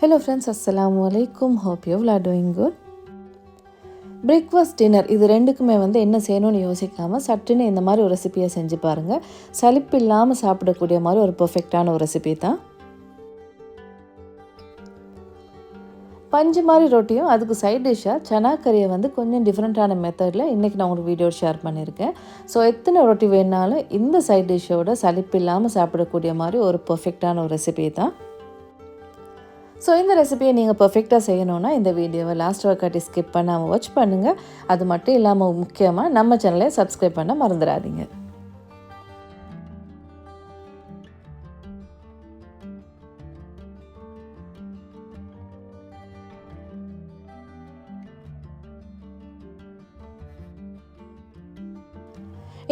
Hello friends அஸ்லாம் வலைக்கும் hope you are doing good breakfast dinner இது ரெண்டுக்குமே வந்து என்ன செய்யணும்னு யோசிக்காமல் சட்டுன்னு இந்த மாதிரி ஒரு ரெசிபியை செஞ்சு பாருங்கள் சலிப்பு இல்லாமல் சாப்பிடக்கூடிய மாதிரி ஒரு பர்ஃபெக்டான ஒரு ரெசிபி தான். பஞ்சு மாதிரி ரொட்டியும் அதுக்கு சைட் டிஷ்ஷாக சனா கறியை வந்து கொஞ்சம் டிஃப்ரெண்ட்டான மெத்தடில் இன்றைக்கி நான் உங்களுக்கு வீடியோ ஷேர் பண்ணியிருக்கேன். ஸோ எத்தனை ரொட்டி வேணாலும் இந்த சைட் டிஷ்ஷோட சலிப்பு இல்லாமல் சாப்பிடக்கூடிய மாதிரி ஒரு பர்ஃபெக்டான ஒரு ரெசிபி தான். ஸோ இந்த ரெசிபியை நீங்கள் பர்ஃபெக்டாக செய்யணுன்னா இந்த வீடியோவை லாஸ்ட் ஒர்க்காட்டி ஸ்கிப் பண்ணாமல் வாட்ச் பண்ணுங்கள் அது மட்டும் இல்லாமல் முக்கியமாக நம்ம சேனலை சப்ஸ்கிரைப் பண்ண மறந்துடாதீங்க.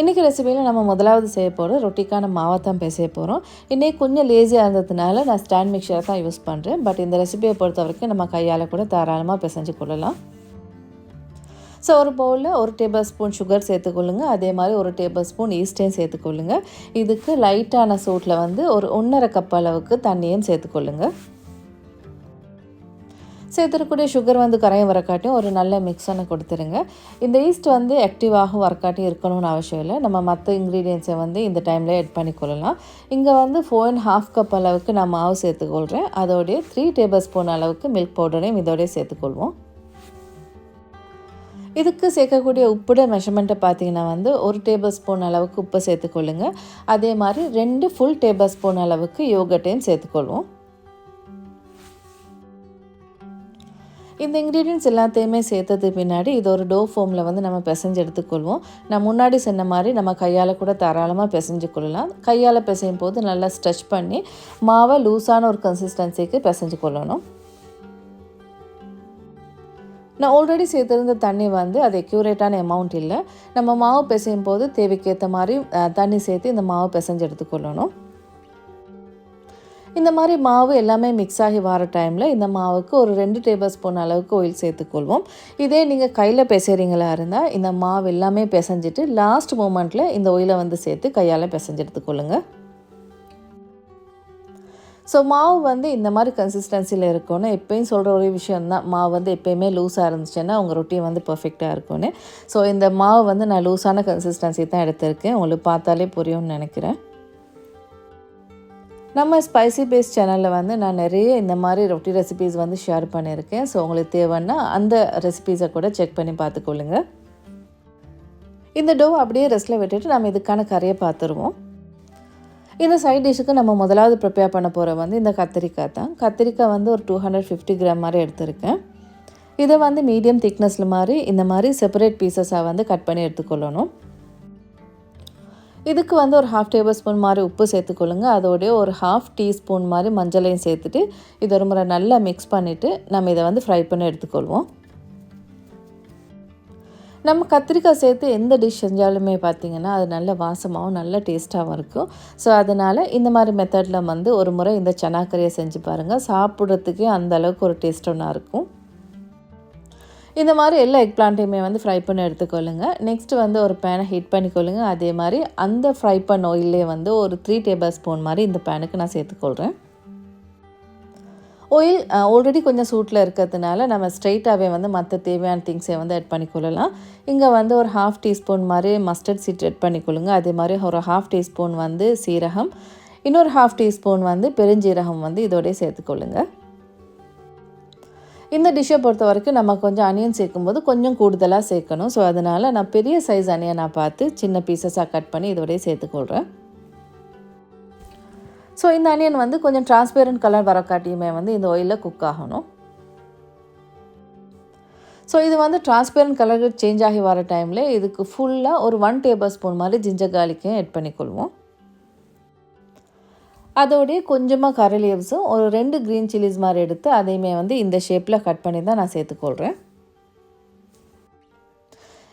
இன்றைக்கி ரெசிபியில் நம்ம முதலாவது செய்ய போகிறோம் ரொட்டிக்கான மாவை தான் பேச போகிறோம் இன்றைக்கி கொஞ்சம் லேசியாக இருந்ததுனால நான் ஸ்டாண்ட் மிக்சரை தான் யூஸ் பண்ணுறேன் பட் இந்த ரெசிபியை பொறுத்த வரைக்கும் நம்ம கையால் கூட தாராளமாக பிசைஞ்சு கொள்ளலாம். ஸோ ஒரு பவுலில் ஒரு டேபிள் ஸ்பூன் சுகர் சேர்த்துக்கொள்ளுங்க அதே மாதிரி ஒரு டேபிள் ஸ்பூன் ஈஸ்டையும் சேர்த்துக்கொள்ளுங்க இதுக்கு லைட்டான சூட்டில் வந்து ஒரு ஒன்றரை கப் அளவுக்கு தண்ணியும் சேர்த்துக்கொள்ளுங்கள் சேர்த்துருக்கூடிய சுகர் வந்து கரையும் வரக்காட்டியும் ஒரு நல்ல மிக்ஸனை கொடுத்துருங்க. இந்த ஈஸ்ட் வந்து ஆக்டிவாக வரக்காட்டியும் இருக்கணும்னு அவசியம் இல்லை. நம்ம மற்ற இன்க்ரீடியன்ஸை வந்து இந்த டைமில் ஆட் பண்ணிக்கொள்ளலாம் இங்கே வந்து ஃபோர் அண்ட் ஹாஃப் கப் அளவுக்கு நான் மாவு சேர்த்துக்கொள்கிறேன் அதோடைய த்ரீ டேபிள் ஸ்பூன் அளவுக்கு மில்க் பவுடரையும் இதோடய சேர்த்துக்கொள்வோம் இதுக்கு சேர்க்கக்கூடிய உப்புட மெஷர்மெண்ட்டை பார்த்தீங்கன்னா வந்து ஒரு டேபிள் ஸ்பூன் அளவுக்கு உப்பை சேர்த்துக்கொள்ளுங்க அதே மாதிரி ரெண்டு ஃபுல் டேபிள் ஸ்பூன் அளவுக்கு யோகட்டையும் சேர்த்துக்கொள்வோம் இந்த இன்க்ரீடியன்ஸ் எல்லாத்தையுமே சேர்த்தது பின்னாடி இது ஒரு டோ ஃபோமில் வந்து நம்ம பிசைஞ்சு எடுத்துக்கொள்வோம். நான் முன்னாடி சொன்ன மாதிரி நம்ம கையால் கூட தாராளமாக பிசைஞ்சு கொள்ளலாம். கையால் பிசையும் போது நல்லா ஸ்ட்ரெச் பண்ணி மாவை லூஸான ஒரு கன்சிஸ்டன்சிக்கு பிசைஞ்சு கொள்ளணும். நான் ஆல்ரெடி சேர்த்துருந்த தண்ணி வந்து அது எக்யூரேட்டான அமௌண்ட் இல்லை. நம்ம மாவு பிசையும் போது தேவைக்கேற்ற மாதிரி தண்ணி சேர்த்து இந்த மாவு பிசைஞ்சு எடுத்துக்கொள்ளணும். இந்த மாதிரி மாவு எல்லாமே மிக்ஸ் ஆகி வர டைமில் இந்த மாவுக்கு ஒரு ரெண்டு டேபிள் ஸ்பூன் அளவுக்கு ஆயில் சேர்த்துக்கொள்வோம். இதே நீங்கள் கையில் பிசைறீங்களா இருந்தால் இந்த மாவு எல்லாமே பிசைஞ்சிட்டு லாஸ்ட் மூமெண்ட்டில் இந்த ஒயிலை வந்து சேர்த்து கையால் பிசைஞ்சு எடுத்துக்கொள்ளுங்கள் ஸோ மாவு வந்து இந்த மாதிரி கன்சிஸ்டன்சியில் இருக்கணும். எப்பயும் சொல்கிற ஒரு விஷயம் தான் மாவு வந்து எப்போயுமே லூஸாக இருந்துச்சுன்னா உங்கள் ரொட்டி வந்து பர்ஃபெக்டாக இருக்கும்னு. ஸோ இந்த மாவு வந்து நான் லூஸான கன்சிஸ்டன்சி தான் எடுத்திருக்கேன். உங்களுக்கு பார்த்தாலே புரியும்னு நினைக்கிறேன். நம்ம ஸ்பைசி பேஸ்ட் சேனலில் வந்து நான் நிறைய இந்த மாதிரி ரொட்டி ரெசிபீஸ் வந்து ஷேர் பண்ணியிருக்கேன். ஸோ உங்களுக்கு தேவைன்னா அந்த ரெசிபீஸை கூட செக் பண்ணி பார்த்துக்கொள்ளுங்க. இந்த டோ அப்படியே ரெஸ்ட்டில் விட்டுட்டு நம்ம இதுக்கான கறியை பார்த்துருவோம். இந்த சைட் டிஷ்ஷுக்கு நம்ம முதலாவது ப்ரிப்பேர் பண்ண போகிற வந்து இந்த கத்திரிக்காய் தான். கத்திரிக்காய் வந்து ஒரு டூ ஹண்ட்ரட் ஃபிஃப்டி கிராம் மாதிரி எடுத்திருக்கேன். இதை வந்து மீடியம் திக்னஸில் மாதிரி இந்த மாதிரி செப்பரேட் பீசஸாக வந்து கட் பண்ணி எடுத்துக்கொள்ளணும். இதுக்கு வந்து ஒரு ஹாஃப் டேபிள் ஸ்பூன் மாதிரி உப்பு சேர்த்துக்கொள்ளுங்க. அதோடய ஒரு ஹாஃப் டீஸ்பூன் மாதிரி மஞ்சளையும் சேர்த்துட்டு இது ஒரு முறை நல்லா மிக்ஸ் பண்ணிவிட்டு நம்ம இதை வந்து ஃப்ரை பண்ணி எடுத்துக்கொள்வோம். நம்ம கத்திரிக்காய் சேர்த்து எந்த டிஷ் செஞ்சாலுமே பார்த்திங்கன்னா அது நல்ல வாசமாகவும் நல்ல டேஸ்ட்டாகவும் இருக்கும். ஸோ அதனால் இந்த மாதிரி மெத்தடில் வந்து ஒரு முறை இந்த சனாக்கறியை செஞ்சு பாருங்கள் சாப்பிட்றதுக்கே அந்த அளவுக்கு ஒரு டேஸ்ட் ஒன்றா இருக்கும். இந்த மாதிரி எல்லா எக் பிளான்ட்டையுமே வந்து ஃப்ரை பண்ணி எடுத்துக்கொள்ளுங்க. நெக்ஸ்ட்டு வந்து ஒரு பேனை ஹீட் பண்ணிக்கொள்ளுங்க. அதே மாதிரி அந்த ஃப்ரை பண்ண ஆயிலே வந்து ஒரு த்ரீ டேபிள் ஸ்பூன் மாதிரி இந்த பேனுக்கு நான் சேர்த்துக்கொள்கிறேன் ஆயில் ஆல்ரெடி கொஞ்சம் சூட்டில் இருக்கிறதுனால நம்ம ஸ்ட்ரைட்டாகவே வந்து மற்ற தேவையான திங்ஸை வந்து ஆட் பண்ணிக்கொள்ளலாம். இங்கே வந்து ஒரு ஹாஃப் டீஸ்பூன் மாதிரி மஸ்டர்ட் சீட் ஆட் பண்ணிக்கொள்ளுங்க. அதே மாதிரி ஒரு ஹாஃப் டீஸ்பூன் வந்து சீரகம். இன்னொரு ஹாஃப் டீஸ்பூன் வந்து பெருஞ்சீரகம் வந்து இதோடய சேர்த்துக்கொள்ளுங்கள் இந்த டிஷ்ஷை பொறுத்த வரைக்கும் நம்ம கொஞ்சம் அனியன் சேர்க்கும்போது கொஞ்சம் கூடுதலாக சேர்க்கணும். ஸோ அதனால் நான் பெரிய சைஸ் அனியனாக பார்த்து சின்ன பீசஸாக கட் பண்ணி இதோடய சேர்த்துக்கொள்கிறேன் ஸோ இந்த அனியன் வந்து கொஞ்சம் டிரான்ஸ்பேரண்ட் கலர் வரக்காட்டியுமே வந்து இந்த ஆயிலில் குக் ஆகணும். ஸோ இது வந்து டிரான்ஸ்பேரண்ட் கலர் சேஞ்ச் ஆகி வர டைமில் இதுக்கு ஃபுல்லாக ஒரு ஒன் டேபிள் ஸ்பூன் மாதிரி ஜிஞ்சர் கார்லிக்கையும் ஆட் பண்ணிக்கொள்வோம். அதோடைய கொஞ்சமாக கரை லீவ்ஸும் ஒரு ரெண்டு க்ரீன் சில்லிஸ் மாதிரி எடுத்து அதையுமே வந்து இந்த ஷேப்பில் கட் பண்ணி தான் நான் சேர்த்துக்கொள்கிறேன்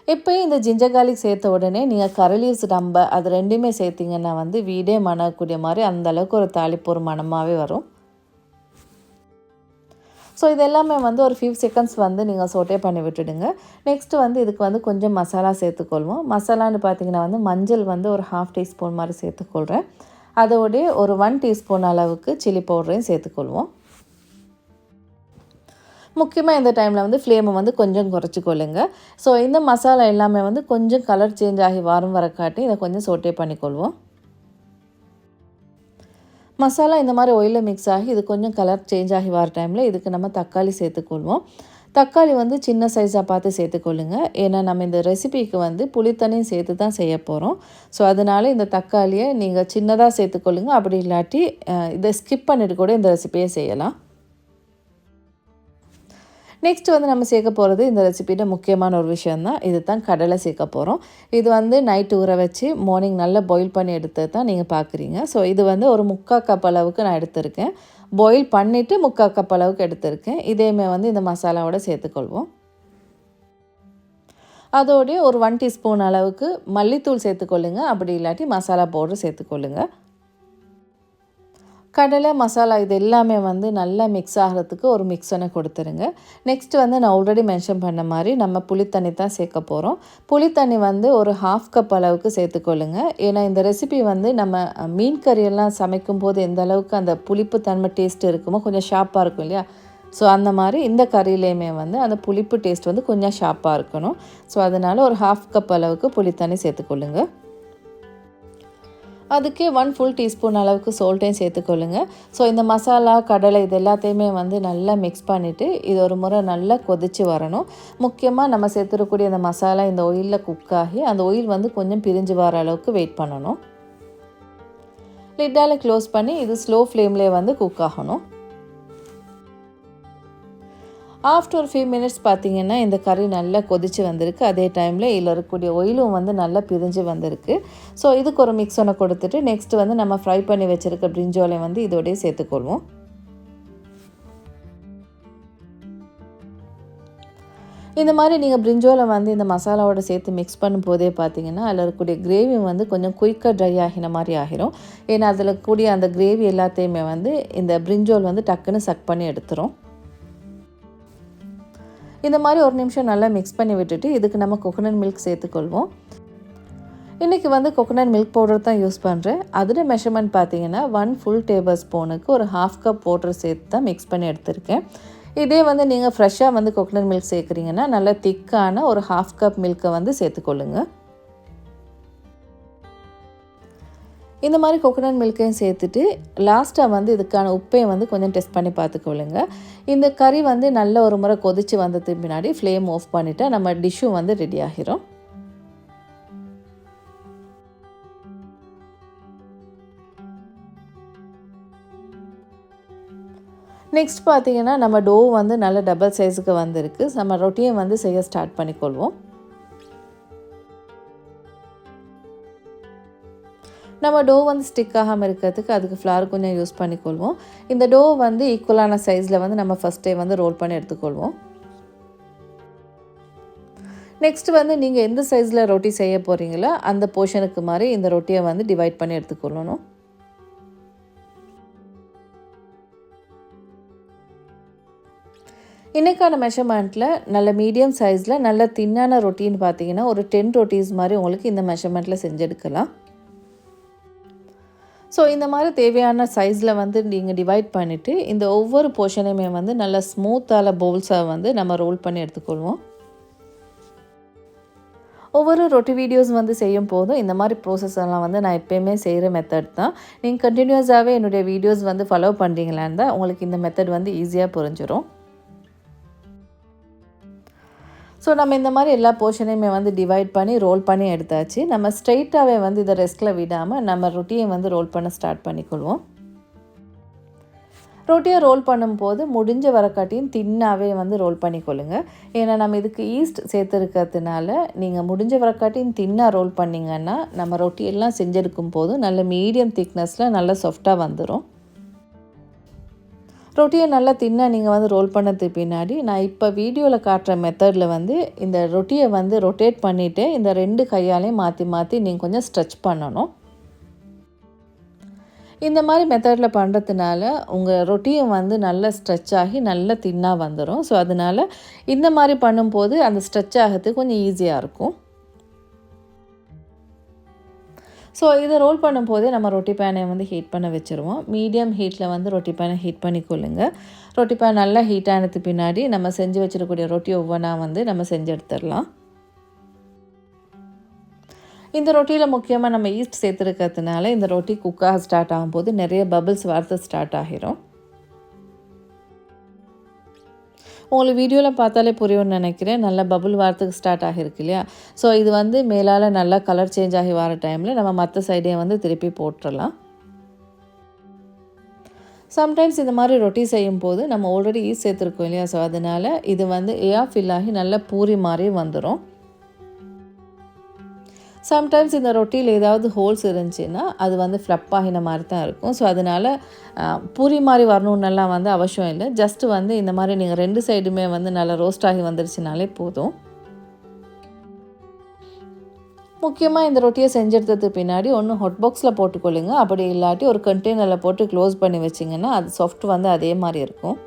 இப்போயும் இந்த ஜிஞ்சர் கார்லிக் சேர்த்த உடனே நீங்கள் கரை லீவ்ஸ் டம்ப அது ரெண்டுமே சேர்த்திங்கன்னா வந்து வீடே மணக்கூடிய மாதிரி அந்தளவுக்கு ஒரு தாளிப்பு ஒரு மணமாகவே வரும். ஸோ இது எல்லாமே வந்து ஒரு ஃபியூ செகண்ட்ஸ் வந்து நீங்கள் சோட்டே பண்ணி விட்டுடுங்க. நெக்ஸ்ட்டு வந்து இதுக்கு வந்து கொஞ்சம் மசாலா சேர்த்துக்கொள்வோம் மசாலான்னு பார்த்தீங்கன்னா வந்து மஞ்சள் வந்து ஒரு ஹாஃப் டீஸ்பூன் மாதிரி சேர்த்துக்கொள்கிறேன் அதோடைய ஒரு ஒன் டீஸ்பூன் அளவுக்கு சில்லி பவுடரையும் சேர்த்துக்கொள்வோம். முக்கியமாக இந்த டைமில் வந்து ஃப்ளேமை வந்து கொஞ்சம் குறைச்சிக்கொள்ளுங்க. ஸோ இந்த மசாலா எல்லாமே வந்து கொஞ்சம் கலர் சேஞ்ச் ஆகி வாரம் வரக்காட்டி இதை கொஞ்சம் சோட்டே பண்ணிக்கொள்வோம். மசாலா இந்த மாதிரி ஒயிலில் மிக்ஸ் ஆகி இது கொஞ்சம் கலர் சேஞ்ச் ஆகி வர டைமில் இதுக்கு நம்ம தக்காளி சேர்த்துக்கொள்வோம். தக்காளி வந்து சின்ன சைஸாக பார்த்து சேர்த்துக்கொள்ளுங்க. ஏன்னா நம்ம இந்த ரெசிபிக்கு வந்து புளித்தண்ணியும் சேர்த்து தான் செய்ய போகிறோம் ஸோ அதனால் இந்த தக்காளியை நீங்கள் சின்னதாக சேர்த்துக்கொள்ளுங்க. அப்படி இல்லாட்டி இதை ஸ்கிப் பண்ணிட்டு கூட இந்த ரெசிபியை செய்யலாம். நெக்ஸ்ட் வந்து நம்ம சேர்க்க போகிறது இந்த ரெசிபியோட முக்கியமான ஒரு விஷயம் தான் இது தான் கடலை சேர்க்க போகிறோம் இது வந்து நைட்டு ஊற வச்சு மார்னிங் நல்லா பாயில் பண்ணி எடுத்து தான் நீங்கள் பார்க்குறீங்க ஸோ இது வந்து ஒரு முக்கால் கப் அளவுக்கு நான் எடுத்திருக்கேன். பாயில் பண்ணிவிட்டு முக்கால் கப் அளவுக்கு எடுத்திருக்கேன். இதேமே வந்து இந்த மசாலாவோட சேர்த்துக்கொள்வோம். அதோடய ஒரு ஒன் டீஸ்பூன் அளவுக்கு மல்லித்தூள் சேர்த்துக்கொள்ளுங்க. அப்படி இல்லாட்டி மசாலா பவுடர் சேர்த்துக்கொள்ளுங்கள் கடலை மசாலா இது எல்லாமே வந்து நல்லா மிக்ஸ் ஆகிறதுக்கு ஒரு மிக்ஸனை கொடுத்துருங்க. நெக்ஸ்ட் வந்து நான் ஆல்ரெடி மென்ஷன் பண்ண மாதிரி நம்ம புளித்தண்ணி தான் சேர்க்க போகிறோம் புளித்தண்ணி வந்து ஒரு ஹாஃப் கப் அளவுக்கு சேர்த்துக்கொள்ளுங்க. ஏன்னா இந்த ரெசிபி வந்து நம்ம மீன் கறியெல்லாம் சமைக்கும் போது எந்த அளவுக்கு அந்த புளிப்பு தன்மை டேஸ்ட் இருக்குமோ கொஞ்சம் ஷார்ப்பாக இருக்கும் இல்லையா? ஸோ அந்த மாதிரி இந்த கறியிலையுமே வந்து அந்த புளிப்பு டேஸ்ட் வந்து கொஞ்சம் ஷார்ப்பாக இருக்கணும். ஸோ அதனால் ஒரு ஹாஃப் கப் அளவுக்கு புளித்தண்ணி சேர்த்துக்கொள்ளுங்கள் அதுக்கே ஒன் ஃபுல் டீஸ்பூன் அளவுக்கு சோல்ட்டையும் சேர்த்துக்கொள்ளுங்க. ஸோ இந்த மசாலா கடலை இது எல்லாத்தையுமே வந்து நல்லா மிக்ஸ் பண்ணிவிட்டு இது ஒரு முறை நல்லா கொதித்து வரணும். முக்கியமாக நம்ம சேர்த்துடக்கூடிய அந்த மசாலா இந்த ஒயிலில் குக் ஆகி அந்த ஒயில் வந்து கொஞ்சம் பிரிஞ்சு வர அளவுக்கு வெயிட் பண்ணணும். லிட்டால் க்ளோஸ் பண்ணி இது ஸ்லோ ஃப்ளேம்லேயே வந்து குக் ஆகணும். ஆஃப்டர் ஒரு ஃபியூ மினிட்ஸ் பார்த்திங்கன்னா இந்த கறி நல்லா கொதித்து வந்திருக்கு. அதே டைமில் இதில் இருக்கக்கூடிய ஒயிலும் வந்து நல்லா பிரிஞ்சு வந்திருக்கு. ஸோ இதுக்கு ஒரு மிக்ஸ் ஒன்று கொடுத்துட்டு நெக்ஸ்ட்டு வந்து நம்ம ஃப்ரை பண்ணி வச்சுருக்க பிரிஞ்சோலை வந்து இதோடய சேர்த்துக்கொள்வோம். இந்த மாதிரி நீங்கள் பிரிஞ்சோலை வந்து இந்த மசாலாவோட சேர்த்து மிக்ஸ் பண்ணும் போதே பார்த்தீங்கன்னா அதில் இருக்கக்கூடிய கிரேவி வந்து கொஞ்சம் குயிக்காக ட்ரை ஆகின மாதிரி ஆகிரும். ஏன்னா அதில் கூடிய அந்த கிரேவி எல்லாத்தையுமே வந்து இந்த பிரிஞ்சோல் வந்து டக்குன்னு சக் பண்ணி எடுத்துரும். இந்த மாதிரி ஒரு நிமிஷம் நல்லா மிக்ஸ் பண்ணி விட்டுட்டு இதுக்கு நம்ம கொக்கனட் மில்க் சேர்த்துக்கொள்வோம். இன்றைக்கி வந்து கொக்கனட் மில்க் பவுடர் தான் யூஸ் பண்ணுறேன் அதில் மெஷர்மெண்ட் பார்த்தீங்கன்னா ஒன் ஃபுல் டேபிள் ஸ்பூனுக்கு ஒரு ஹாஃப் கப் பவுடர் சேர்த்து தான் மிக்ஸ் பண்ணி எடுத்திருக்கேன். இதே வந்து நீங்கள் ஃப்ரெஷ்ஷாக வந்து கொக்கனட் மில்க் சேர்க்குறீங்கன்னா நல்லா திக்கான ஒரு ஹாஃப் கப் மில்க்கை வந்து சேர்த்துக்கொள்ளுங்கள் இந்த மாதிரி கோகோனட் மில்க்கையும் சேர்த்துட்டு லாஸ்ட்டாக வந்து இதுக்கான உப்பையும் வந்து கொஞ்சம் டெஸ்ட் பண்ணி பார்த்துக்கொள்ளுங்க. இந்த கறி வந்து நல்ல ஒரு முறை கொதித்து வந்ததுக்கு பின்னாடி ஃப்ளேம் ஆஃப் பண்ணிவிட்டு நம்ம டிஷ்ஷும் வந்து ரெடி ஆகிரும். நெக்ஸ்ட் பார்த்தீங்கன்னா நம்ம டோ வந்து நல்ல டபுள் சைஸுக்கு வந்திருக்கு. நம்ம ரொட்டியும் வந்து செய்ய ஸ்டார்ட் பண்ணிக்கொள்வோம். நம்ம டோ வந்து ஸ்டிக் ஆகாமல் இருக்கிறதுக்கு அதுக்கு ஃப்ளார் கொஞ்சம் யூஸ் பண்ணிக்கொள்வோம். இந்த டோ வந்து ஈக்குவலான சைஸில் வந்து நம்ம ஃபஸ்ட்டே வந்து ரோல் பண்ணி எடுத்துக்கொள்வோம். நெக்ஸ்ட் வந்து நீங்கள் எந்த சைஸில் ரொட்டி செய்ய போகிறீங்களோ அந்த போர்ஷனுக்கு மாதிரி இந்த ரொட்டியை வந்து டிவைட் பண்ணி எடுத்துக்கொள்ளணும். இன்றைக்கான மெஷர்மெண்ட்டில் நல்ல மீடியம் சைஸில் நல்ல தின்னான ரொட்டின்னு பார்த்தீங்கன்னா ஒரு டென் ரொட்டீஸ் மாதிரி உங்களுக்கு இந்த மெஷர்மெண்ட்டில் செஞ்செடுக்கலாம் ஸோ இந்த மாதிரி தேவையான சைஸில் வந்து நீங்கள் டிவைட் பண்ணிவிட்டு இந்த ஒவ்வொரு போர்ஷனையுமே வந்து நல்ல ஸ்மூத்தான பவுல்ஸாக வந்து நம்ம ரோல் பண்ணி எடுத்துக்கொள்வோம். ஒவ்வொரு ரொட்டி வீடியோஸ் வந்து செய்யும் போதும் இந்த மாதிரி ப்ரோசஸ் எல்லாம் வந்து நான் எப்போயுமே செய்கிற மெத்தட் தான். நீங்கள் கண்டினியூஸாகவே என்னுடைய வீடியோஸ் வந்து ஃபாலோ பண்ணுறீங்களான்னு தான் உங்களுக்கு இந்த மெத்தட் வந்து ஈஸியாக புரிஞ்சிடும் ஸோ நம்ம இந்த மாதிரி எல்லா போர்ஷனையுமே வந்து டிவைட் பண்ணி ரோல் பண்ணி எடுத்தாச்சு. நம்ம ஸ்ட்ரெயிட்டாகவே வந்து இதை ரெஸ்ட்டில் விடாமல் நம்ம ரொட்டியை வந்து ரோல் பண்ண ஸ்டார்ட் பண்ணிக்கொள்வோம். ரொட்டியை ரோல் பண்ணும்போது முடிஞ்ச வரக்காட்டியும் தின்னாவே வந்து ரோல் பண்ணிக்கொள்ளுங்க. ஏன்னா நம்ம இதுக்கு ஈஸ்ட் சேர்த்துருக்கிறதுனால நீங்கள் முடிஞ்ச வரக்காட்டியும் தின்னாக ரோல் பண்ணிங்கன்னா நம்ம ரொட்டியெல்லாம் செஞ்செடுக்கும் போது நல்ல மீடியம் திக்னஸில் நல்ல சாஃப்டாக வந்துடும் ரொட்டியை நல்லா தின்னா நீங்கள் வந்து ரோல் பண்ணதுக்கு பின்னாடி நான் இப்போ வீடியோவில் காட்டுற மெத்தடில் வந்து இந்த ரொட்டியை வந்து ரொட்டேட் பண்ணிவிட்டு இந்த ரெண்டு கையாலையும் மாற்றி மாற்றி நீங்கள் கொஞ்சம் ஸ்ட்ரெச் பண்ணணும். இந்த மாதிரி மெத்தடில் பண்ணுறதுனால உங்கள் ரொட்டியும் வந்து நல்லா ஸ்ட்ரெச் ஆகி நல்லா தின்னாக வந்துடும் ஸோ அதனால் இந்த மாதிரி பண்ணும்போது அந்த ஸ்ட்ரெச் ஆகிறதுக்கு கொஞ்சம் ஈஸியாக இருக்கும். ஸோ இதை ரோல் பண்ணும்போதே நம்ம ரொட்டி பேனை வந்து ஹீட் பண்ண வச்சுருவோம். மீடியம் ஹீட்டில் வந்து ரொட்டி பேனை ஹீட் பண்ணிக்கொள்ளுங்க. ரொட்டி பேன் நல்லா ஹீட் ஆனது பின்னாடி நம்ம செஞ்சு வச்சிருக்கக்கூடிய ரொட்டி ஒவ்வொன்றா வந்து நம்ம செஞ்சு எடுத்துடலாம். இந்த ரொட்டியில் முக்கியமாக நம்ம ஈஸ்ட் சேர்த்துருக்கிறதுனால இந்த ரொட்டி குக்காக ஸ்டார்ட் ஆகும்போது நிறைய பபிள்ஸ் வரத்து ஸ்டார்ட் ஆகிரும். உங்களுக்கு வீடியோவில் பார்த்தாலே புரியும்னு நினைக்கிறேன். நல்லா பபுள் வாரத்துக்கு ஸ்டார்ட் ஆகிருக்கு இல்லையா? ஸோ இது வந்து மேலால் நல்லா கலர் சேஞ்ச் ஆகி வர டைமில் நம்ம மற்ற சைடையும் வந்து திருப்பி போட்டுடலாம். சம்டைம்ஸ் இந்த மாதிரி ரொட்டி செய்யும் போது நம்ம ஆல்ரெடி ஈஸ் சேர்த்துருக்கோம் இல்லையா? ஸோ அதனால் இது வந்து ஏஆ ஃபில் ஆகி நல்லா பூரி மாதிரி வந்துடும் சம்டைம்ஸ் இந்த ரொட்டியில் ஏதாவது ஹோல்ஸ் இருந்துச்சுன்னா அது வந்து ஃப்ளப் ஆகின மாதிரி தான் இருக்கும். ஸோ அதனால் பூரி மாதிரி வரணுன்னெல்லாம் வந்து அவசியம் இல்லை. ஜஸ்ட்டு வந்து இந்த மாதிரி நீங்கள் ரெண்டு சைடுமே வந்து நல்லா ரோஸ்ட் ஆகி வந்துருச்சுனாலே போதும். முக்கியமாக இந்த ரொட்டியை செஞ்செடுத்ததுக்கு பின்னாடி ஒன்று ஹாட் பாக்ஸில் போட்டுக்கொள்ளுங்க. அப்படி இல்லாட்டி ஒரு கண்டெய்னரில் போட்டு க்ளோஸ் பண்ணி வச்சிங்கன்னா அது சாஃப்ட் வந்து அதே மாதிரி இருக்கும்.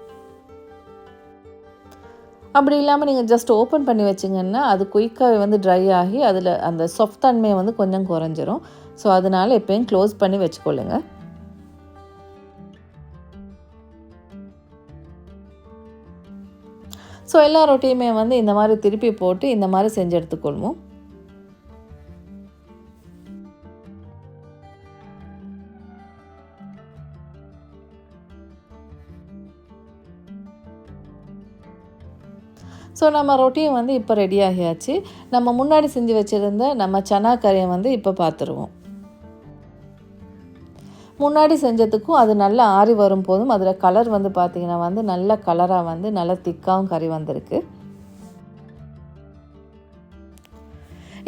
அப்படி இல்லாமல் நீங்கள் ஜஸ்ட் ஓப்பன் பண்ணி வச்சிங்கன்னா அது குயிக்காகவே வந்து ட்ரை ஆகி அதில் அந்த சாஃப்ட் தன்மை வந்து கொஞ்சம் குறைஞ்சிரும். ஸோ அதனால் எப்பயும் க்ளோஸ் பண்ணி வச்சுக்கொள்ளுங்க. ஸோ எல்லா ரொட்டியுமே வந்து இந்த மாதிரி திருப்பி போட்டு இந்த மாதிரி செஞ்சு எடுத்துக்கொள்வோம். ஸோ நம்ம ரொட்டியும் வந்து இப்போ ரெடி ஆகியாச்சு. நம்ம முன்னாடி செஞ்சு வச்சுருந்த நம்ம சனா கறியை வந்து இப்போ பார்த்துருவோம் முன்னாடி செஞ்சதுக்கும் அது நல்லா ஆறி வரும் போதும். அதில் கலர் வந்து பார்த்திங்கன்னா வந்து நல்ல கலராக வந்து நல்ல திக்காகவும் கறி வந்திருக்கு.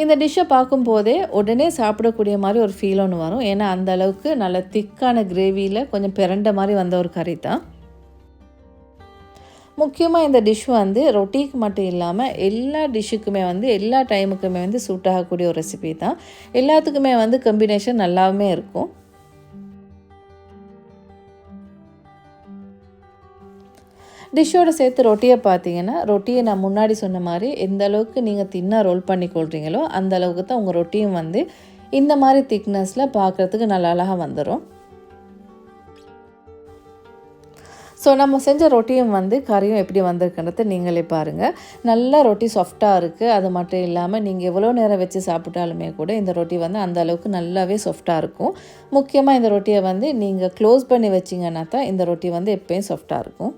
இந்த டிஷ்ஷை பார்க்கும்போதே உடனே சாப்பிடக்கூடிய மாதிரி ஒரு ஃபீல் ஒன்று வரும். ஏன்னா அந்த அளவுக்கு நல்ல திக்கான கிரேவியில் கொஞ்சம் பிறண்ட மாதிரி வந்த ஒரு கறி தான் முக்கியமாக இந்த டிஷ் வந்து ரொட்டிக்கு மட்டும் இல்லாமல் எல்லா டிஷ்ஷுக்குமே வந்து எல்லா டைமுக்குமே வந்து சூட் ஆகக்கூடிய ஒரு ரெசிபி தான். எல்லாத்துக்குமே வந்து கம்பினேஷன் நல்லாவுமே இருக்கும். டிஷ்ஷோடு சேர்த்து ரொட்டியை பார்த்தீங்கன்னா ரொட்டியை நான் முன்னாடி சொன்ன மாதிரி எந்த அளவுக்கு நீங்கள் தின்னாக ரோல் பண்ணி கொள்கிறீங்களோ அந்த அளவுக்கு தான் உங்கள் ரொட்டியும் வந்து இந்த மாதிரி திக்னஸில் பார்க்குறதுக்கு நல்லா அழகாக வந்துடும் ஸோ நம்ம செஞ்ச ரொட்டியும் வந்து கறியும் எப்படி வந்திருக்குன்றத நீங்களே பாருங்கள் நல்லா ரொட்டி சாஃப்டாக இருக்குது அது மட்டும் இல்லாமல் நீங்கள் எவ்வளோ நேரம் வச்சு சாப்பிட்டாலுமே கூட இந்த ரொட்டி வந்து அந்த அளவுக்கு நல்லாவே சாஃப்டாக இருக்கும். முக்கியமாக இந்த ரொட்டியை வந்து நீங்கள் க்ளோஸ் பண்ணி வச்சிங்கன்னா தான் இந்த ரொட்டி வந்து எப்பயும் சாஃப்டாக இருக்கும்.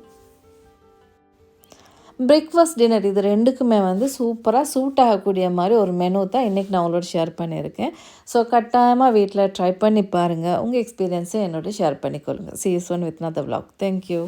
பிரேக்ஃபாஸ்ட் டின்னர் இது ரெண்டுக்குமே வந்து சூப்பராக சூட் ஆகக்கூடிய மாதிரி ஒரு மெனு தான் இன்றைக்கி நான் உங்களோட ஷேர் பண்ணியிருக்கேன். ஸோ கட்டாயமாக வீட்டில் ட்ரை பண்ணி பாருங்கள் உங்கள் எக்ஸ்பீரியன்ஸை என்னோட share பண்ணிக்கொள்ளுங்கள் see is one with not the vlog thank you